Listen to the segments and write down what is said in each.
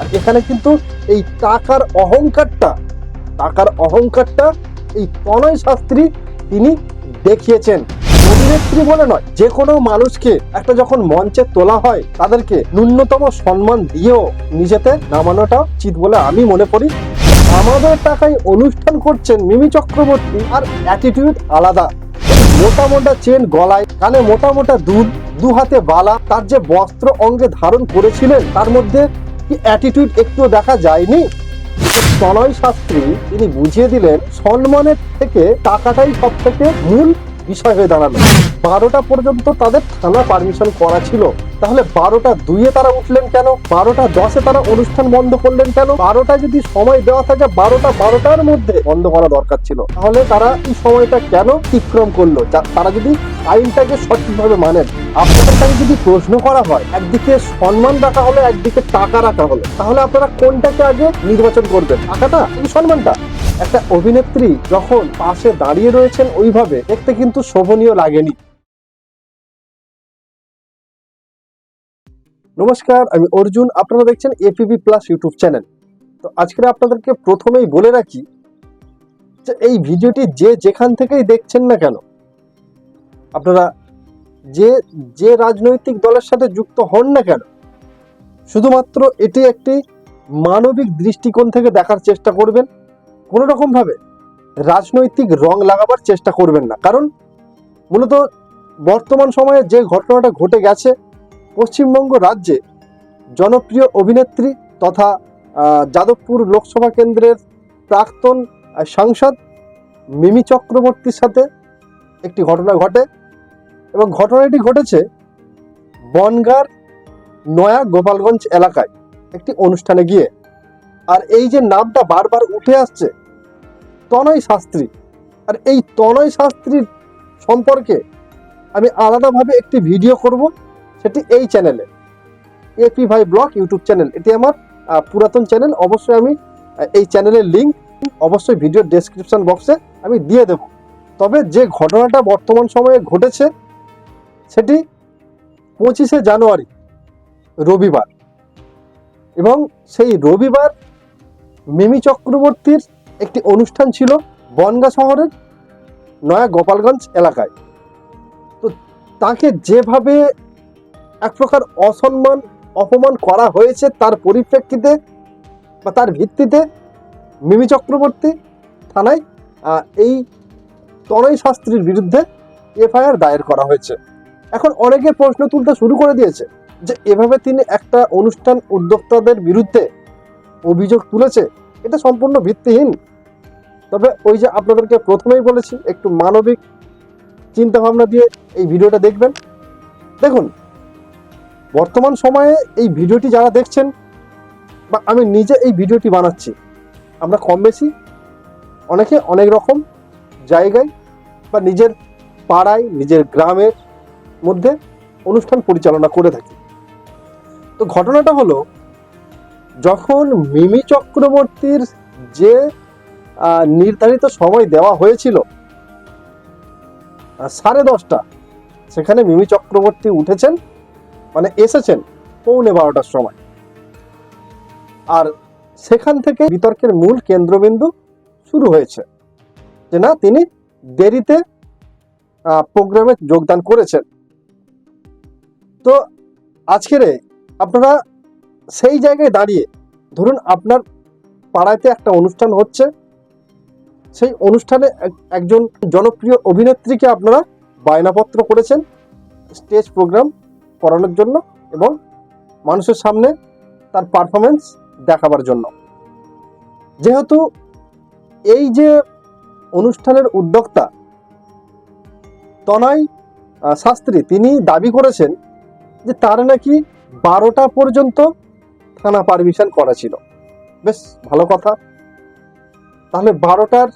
আর এখানে কিন্তু এই টাকার অহংকারটা টাকার অহংকারটা এই তনয় শাস্ত্রী তিনি দেখিয়েছেন। অভিনেত্রী বলে নয়, যে কোনো মানুষকে একটা যখন মঞ্চে তোলা হয়, তাদেরকে ন্যূনতম সম্মান দিয়েও নিজেতে নামানোটা উচিত বলে আমি মনে করি। আমাদের টাকায় অনুষ্ঠান করছেন মিমি চক্রবর্তী আর অ্যাটিটিউড আলাদা। মোটা মোটা চেন গলায়, কানে মোটা মোটা দুধ দু হাতে বালা, তার যে বস্ত্র অঙ্গে ধারণ করেছিলেন, তার মধ্যে অ্যাটিটিউড একটু দেখা যায়নি। তনয় শাস্ত্রী, তিনি বুঝিয়ে দিলেন সম্মানের থেকে টাকাটাই সব থেকে মূল বিষয় হয়ে দাঁড়াল। বারোটা পর্যন্ত তাদের থানা পারমিশন করা ছিল। তাহলে বারোটা দুইয়ে তারা উঠলেন কেন? বারোটা দশে তারা অনুষ্ঠান বন্ধ করলেন কেন? বারোটা যদি সময় দেওয়া থাকে, বারোটা বারোটার মধ্যে বন্ধ করা দরকার ছিল। তাহলে তারা এই সময়টা কেন অতিক্রম করল? তারা যদি আইনটাকে সঠিকভাবে মানেন, আপনাদের কাছে যদি প্রশ্ন করা হয়, একদিকে সম্মান রাখা হলো, একদিকে টাকা রাখা হলো, তাহলে আপনারা কোনটাকে আগে নির্বাচন করবেন? টাকাটা সম্মানটা। একটা অভিনেত্রী যখন পাশে দাঁড়িয়ে রয়েছেন, ওইভাবে দেখতে কিন্তু শোভনীয় লাগেনি। নমস্কার, আমি অর্জুন, আপনারা দেখছেন এপিবি প্লাস ইউটিউব চ্যানেল তো আজকে আপনাদেরকে প্রথমেই বলে রাখি যে এই ভিডিওটি যে যেখান থেকেই দেখছেন না কেন, আপনারা যে যে রাজনৈতিক দলের সাথে যুক্ত হন না কেন, শুধুমাত্র এটি একটি মানবিক দৃষ্টিকোণ থেকে দেখার চেষ্টা করবেন কোনো রকমভাবে রাজনৈতিক রং লাগাবার চেষ্টা করবেন না। কারণ মূলত বর্তমান সময়ে যে ঘটনাটা ঘটে গেছে পশ্চিমবঙ্গ রাজ্যে জনপ্রিয় অভিনেত্রী তথা যাদবপুর লোকসভা কেন্দ্রের প্রাক্তন সাংসদ মিমি চক্রবর্তীর সাথে একটি ঘটনা ঘটে এবং ঘটনাটি ঘটেছে বনগার নয়া গোপালগঞ্জ এলাকায় একটি অনুষ্ঠানে গিয়ে। আর এই যে নামটা বারবার উঠে আসছে, তনয় শাস্ত্রী। আর এই তনয় শাস্ত্রীর সম্পর্কে আমি আলাদাভাবে একটি ভিডিও করব। সেটি এই চ্যানেলে এপি ভাই ব্লগ ইউটিউব চ্যানেল এটি আমার পুরাতন চ্যানেল অবশ্যই আমি এই চ্যানেলের লিঙ্ক অবশ্যই ভিডিও ডেসক্রিপশন বক্সে আমি দিয়ে দেব। তবে যে ঘটনাটা বর্তমান সময়ে ঘটেছে, সেটি পঁচিশে জানুয়ারি, রবিবার। এবং সেই রবিবার মিমি চক্রবর্তীর একটি অনুষ্ঠান ছিল বনগা শহরের নয়া গোপালগঞ্জ এলাকায়। তো তাকে যেভাবে এক প্রকার অসম্মান, অপমান করা হয়েছে তার পরিপ্রেক্ষিতে বা তার ভিত্তিতে মিমি চক্রবর্তী থানায় এই তনয় শাস্ত্রীর বিরুদ্ধে এফআইআর দায়ের করা হয়েছে। এখন অনেকে প্রশ্ন তুলতে শুরু করে দিয়েছে যে এভাবে তিনি একটা অনুষ্ঠান উদ্যোক্তাদের বিরুদ্ধে অভিযোগ তুলেছে, এটা সম্পূর্ণ ভিত্তিহীন। তবে ওই যে আপনাদেরকে প্রথমেই বলেছি, একটু মানবিক চিন্তা ভাবনা দিয়ে এই ভিডিওটা দেখবেন। দেখুন বর্তমান সময়ে এই ভিডিওটি যারা দেখছেন, বা আমি নিজে এই ভিডিওটি বানাচ্ছি, আমরা কম বেশি অনেকে অনেক রকম জায়গায় বা নিজের পাড়ায়, নিজের গ্রামের মধ্যে অনুষ্ঠান পরিচালনা করে থাকি। তো ঘটনাটা হলো, যখন মিমি চক্রবর্তীর যে নির্ধারিত সময় দেওয়া হয়েছিল সাড়ে দশটা, সেখানে মিমি চক্রবর্তী উঠেছেন। মানে এসেছেন পৌনে বারোটার সময়। আর সেখান থেকে বিতর্কের মূল কেন্দ্রবিন্দু শুরু হয়েছে যে না, তিনি দেরিতে প্রোগ্রামে যোগদান করেছেন। তো আজকের আপনারা সেই জায়গায় দাঁড়িয়ে ধরুন আপনার পাড়াতে একটা অনুষ্ঠান হচ্ছে, সেই অনুষ্ঠানে একজন জনপ্রিয় অভিনেত্রীকে আপনারা বায়নাপত্র করেছেন, স্টেজ প্রোগ্রাম করানোর জন্য এবং মানুষের সামনে তার পারফরমেন্স দেখাবার জন্য। যেহেতু এই যে অনুষ্ঠানের উদ্যোক্তা আহ, শাস্ত্রী তিনি দাবি করেছেন যে তার নাকি বারোটা পর্যন্ত থানা পারমিশন করা ছিল। বেশ ভালো কথা। তাহলে বারোটার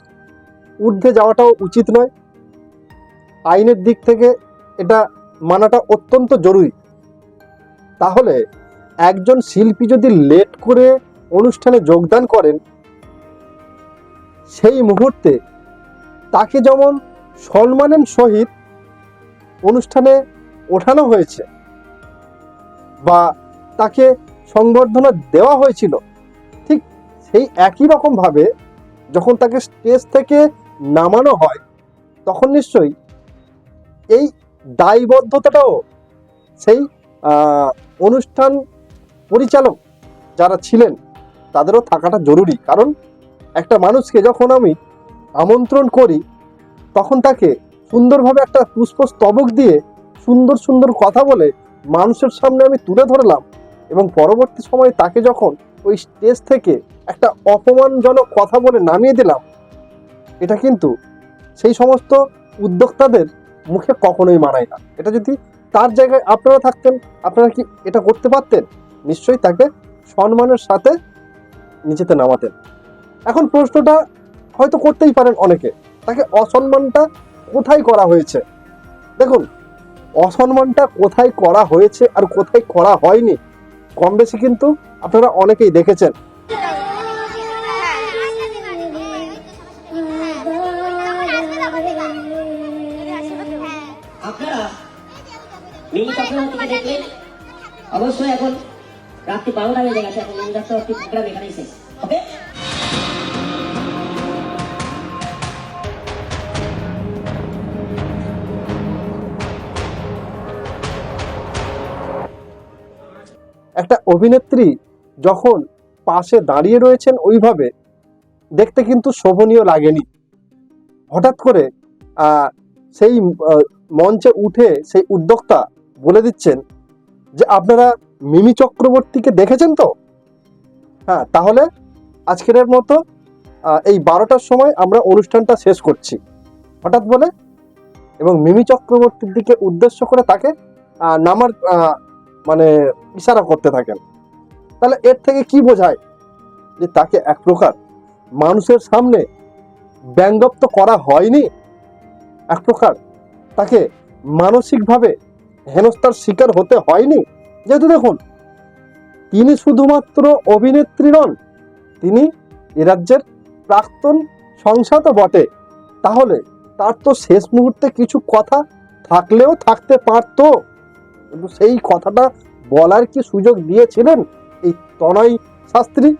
ঊর্ধ্বে যাওয়াটাও উচিত নয়। আইনের দিক থেকে এটা মানাটা অত্যন্ত জরুরি। তাহলে একজন শিল্পী যদি লেট করে অনুষ্ঠানে যোগদান করেন, সেই মুহূর্তে তাকে যেমন সম্মানের সহিত অনুষ্ঠানে ওঠানো হয়েছে বা তাকে সংবর্ধনা দেওয়া হয়েছিল, ঠিক সেই একই রকম ভাবে যখন তাকে স্টেজ থেকে নামানো হয়, তখন নিশ্চয়ই এই দায়বদ্ধতাটাও সেই অনুষ্ঠান পরিচালক যারা ছিলেন, তাদেরও থাকাটা জরুরি। কারণ একটা মানুষকে যখন আমি আমন্ত্রণ করি, তখন তাকে সুন্দরভাবে একটা পুষ্পস্তবক দিয়ে সুন্দর সুন্দর কথা বলে মানুষের সামনে আমি তুলে ধরলাম এবং পরবর্তী সময়ে তাকে যখন ওই স্টেজ থেকে একটা অপমানজনক কথা বলে নামিয়ে দিলাম, এটা কিন্তু সেই সমস্ত উদ্যোক্তাদের মুখে কখনোই মানায় না। এটা যদি তার জায়গায় আপনারা থাকতেন, আপনারা কি এটা করতে পারতেন? নিশ্চয়ই তাকে সম্মানের সাথে নিচেতে নামাতেন। এখন প্রশ্নটা হয়তো করতেই পারেন অনেকে, তাকে অসম্মানটা কোথায় করা হয়েছে? দেখুন, অসম্মানটা কোথায় করা হয়েছে আর কোথায় করা হয়নি কম বেশি কিন্তু আপনারা অনেকেই দেখেছেন। মিনি চক্রবর্তীকে অবশ্যই এখন রাত্রি বারোটা বেজে গেছে এখন মিনি চক্রবর্তী প্রোগ্রাম এখানেই শেষ ওকে? একটা অভিনেত্রী যখন পাশে দাঁড়িয়ে রয়েছেন ওইভাবে দেখতে কিন্তু শোভনীয় লাগেনি। হঠাৎ করে আহ, সেই মঞ্চে উঠে সেই উদ্যোক্তা বলে দিচ্ছেন যে আপনারা মিমি চক্রবর্তীকে দেখেছেন তো? হ্যাঁ তাহলে আজকের মতো এই বারোটার সময় আমরা অনুষ্ঠানটা শেষ করছি। হঠাৎ বলে, এবং মিমি চক্রবর্তীর দিকে উদ্দেশ্য করে তাকে নামার মানে ইশারা করতে থাকেন। তাহলে এর থেকে কি বোঝায় যে তাকে এক প্রকার মানুষের সামনে ব্যঙ্গপ্ত করা হয়নি? এক প্রকার তাকে মানসিকভাবে হেনস্থার শিকার হতে হয়নি। যেহেতু দেখুন, তিনি শুধুমাত্র অভিনেত্রী নন, তিনি এ রাজ্যের প্রাক্তন সংসদও বটে। তাহলে তার তো শেষ মুহূর্তে কিছু কথা থাকলেও থাকতে পারতো। কিন্তু সেই কথাটা বলার কি সুযোগ দিয়েছিলেন এই তনয় শাস্ত্রী?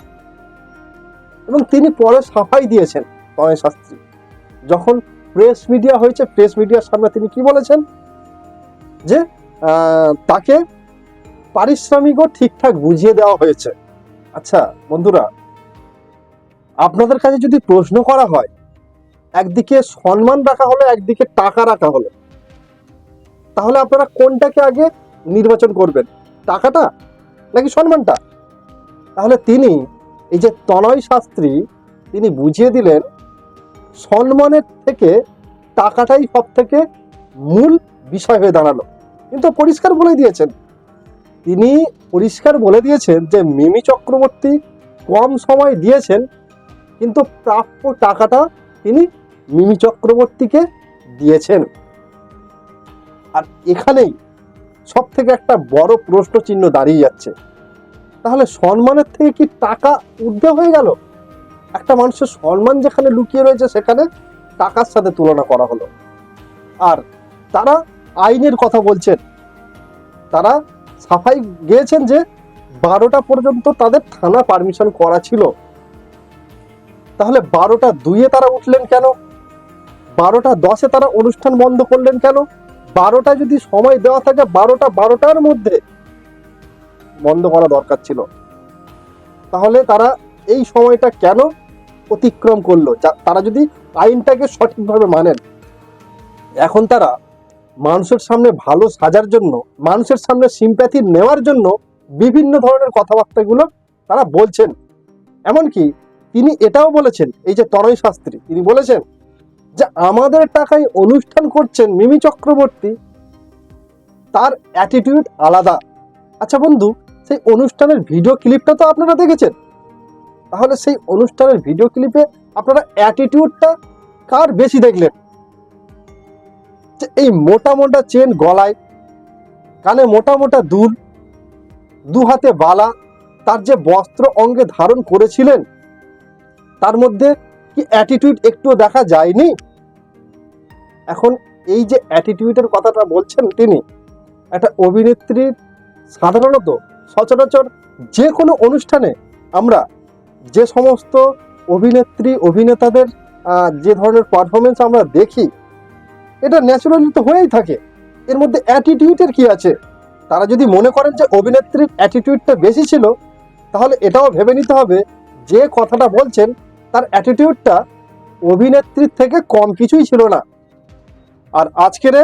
এবং তিনি পরে সাফাই দিয়েছেন তনয় শাস্ত্রী। যখন প্রেস মিডিয়া হয়েছে, প্রেস মিডিয়ার সামনে তিনি কি বলেছেন? যে তাকে পারিশ্রমিকও ঠিকঠাক বুঝিয়ে দেওয়া হয়েছে। আচ্ছা বন্ধুরা, আপনাদের কাছে যদি প্রশ্ন করা হয়, একদিকে সম্মান রাখা হলো, একদিকে টাকা রাখা হলো, তাহলে আপনারা কোনটাকে আগে নির্বাচন করবেন? টাকাটা নাকি সম্মানটা? তাহলে তিনি, এই যে তনয় শাস্ত্রী, তিনি বুঝিয়ে দিলেন, সম্মানের থেকে টাকাটাই সব থেকে মূল বিষয় হয়ে দাঁড়াল। কিন্তু পরিষ্কার বলে দিয়েছেন। তিনি পরিষ্কার বলে দিয়েছেন যে, মিমি চক্রবর্তী কম সময় দিয়েছেন, কিন্তু প্রাপ্য টাকাটা তিনি মিমি চক্রবর্তীকে দিয়েছেন। আর এখানেই সব থেকে একটা বড় প্রশ্ন চিহ্ন দাঁড়িয়ে যাচ্ছে। তাহলে সম্মানের থেকে কি টাকা ঊর্ধ্বে হয়ে গেল? একটা মানুষের সম্মান যেখানে লুকিয়ে রয়েছে, সেখানে টাকার সাথে তুলনা করা হলো। আর তারা আইনের কথা বলছেন। তারা সাফাই গিয়েছেন যে বারোটা পর্যন্ত তাদের থানা পারমিশন করা ছিল। তাহলে বারোটা দুইয়ে তারা উঠলেন কেন? বারোটা দশে তারা অনুষ্ঠান বন্ধ করলেন কেন? বারোটা যদি সময় দেওয়া থাকে, বারোটা বারোটার মধ্যে বন্ধ করা দরকার ছিল। তাহলে তারা এই সময়টা কেন অতিক্রম করল? তারা যদি আইনটাকে সঠিকভাবে মানেন। এখন তারা মানুষের সামনে ভালো সাজার জন্য, মানুষের সামনে সিম্প্যাথি নেওয়ার জন্য বিভিন্ন ধরনের কথাবার্তাগুলো তারা বলছেন। এমনকি তিনি এটাও বলেছেন, এই যে তনয় শাস্ত্রী, তিনি বলেছেন যে আমাদের টাকায় অনুষ্ঠান করছেন মিমি চক্রবর্তী, তার অ্যাটিটিউড আলাদা। আচ্ছা বন্ধু, সেই অনুষ্ঠানের ভিডিও ক্লিপটা তো আপনারা দেখেছেন। তাহলে সেই অনুষ্ঠানের ভিডিও ক্লিপে আপনারা অ্যাটিটিউডটা কার বেশি দেখলেন? যে এই মোটা মোটা চেন গলায়, কানে মোটা মোটা দুল, দু হাতে বালা, তার যে বস্ত্র অঙ্গে ধারণ করেছিলেন, তার মধ্যে কি অ্যাটিটিউড একটুও দেখা যায়নি? এখন এই যে অ্যাটিটিউডের কথাটা বলছেন তিনি, একটা অভিনেত্রীর সাধারণত সচরাচর যে কোনো অনুষ্ঠানে আমরা যে সমস্ত অভিনেত্রী, অভিনেতাদের যে ধরনের পারফরমেন্স আমরা দেখি এটা ন্যাচারালি তো হয়েই থাকে। এর মধ্যে অ্যাটিটিউডের কি আছে? তারা যদি মনে করেন যে অভিনেত্রীর অ্যাটিটিউডটা বেশি ছিল, তাহলে এটাও ভেবে নিতে হবে যে কথাটা বলছেন, তার অ্যাটিটিউডটা অভিনেত্রীর থেকে কম কিছুই ছিল না। আর আজকের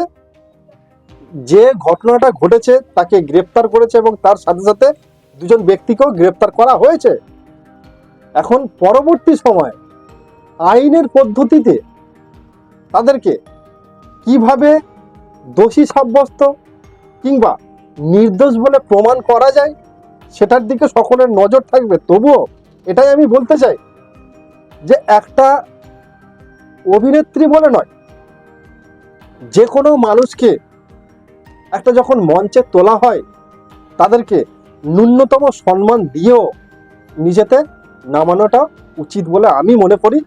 যে ঘটনাটা ঘটেছে, তাকে গ্রেপ্তার করেছে এবং তার সাথে সাথে দুজন ব্যক্তিকেও গ্রেপ্তার করা হয়েছে। এখন পরবর্তী সময় আইনের পদ্ধতিতে তাদেরকে কীভাবে দোষী সাব্যস্ত কিংবা নির্দোষ বলে প্রমাণ করা যায়, সেটার দিকে সকলের নজর থাকবে। তবুও এটাই আমি বলতে চাই যে একটা অভিনেত্রী বলে নয়, যে কোনো মানুষকে একটা যখন মঞ্চে তোলা হয়, তাদেরকে ন্যূনতম সম্মান দিয়েও নিজেতে নামানোটা উচিত বলে আমি মনে করি।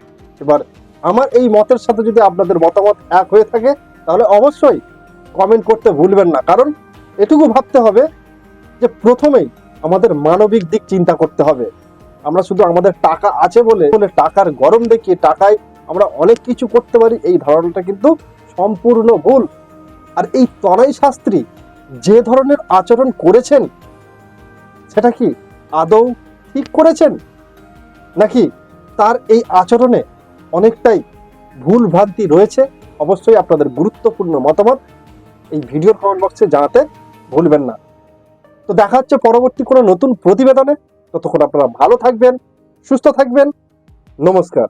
এবার আমার এই মতের সাথে যদি আপনাদের মতামত এক হয়ে থাকে, তাহলে অবশ্যই কমেন্ট করতে ভুলবেন না। কারণ এটুকু ভাবতে হবে যে প্রথমেই আমাদের মানবিক দিক চিন্তা করতে হবে। আমরা শুধু আমাদের টাকা আছে বলে বলে টাকার গরম দেখিয়ে টাকায় আমরা অনেক কিছু করতে পারি, এই ধারণাটা কিন্তু সম্পূর্ণ ভুল। আর এই তনয় শাস্ত্রী যে ধরনের আচরণ করেছেন, সেটা কি আদৌ ঠিক করেছেন? নাকি তার এই আচরণে অনেকটাই ভুল ভ্রান্তি রয়েছে, অবশ্যই আপনাদের গুরুত্বপূর্ণ মতামত এই ভিডিওর কমেন্ট বক্সে জানাতে ভুলবেন না। তো দেখা হচ্ছে পরবর্তী কোনো নতুন প্রতিবেদনে। ততক্ষণ আপনারা ভালো থাকবেন, সুস্থ থাকবেন। নমস্কার।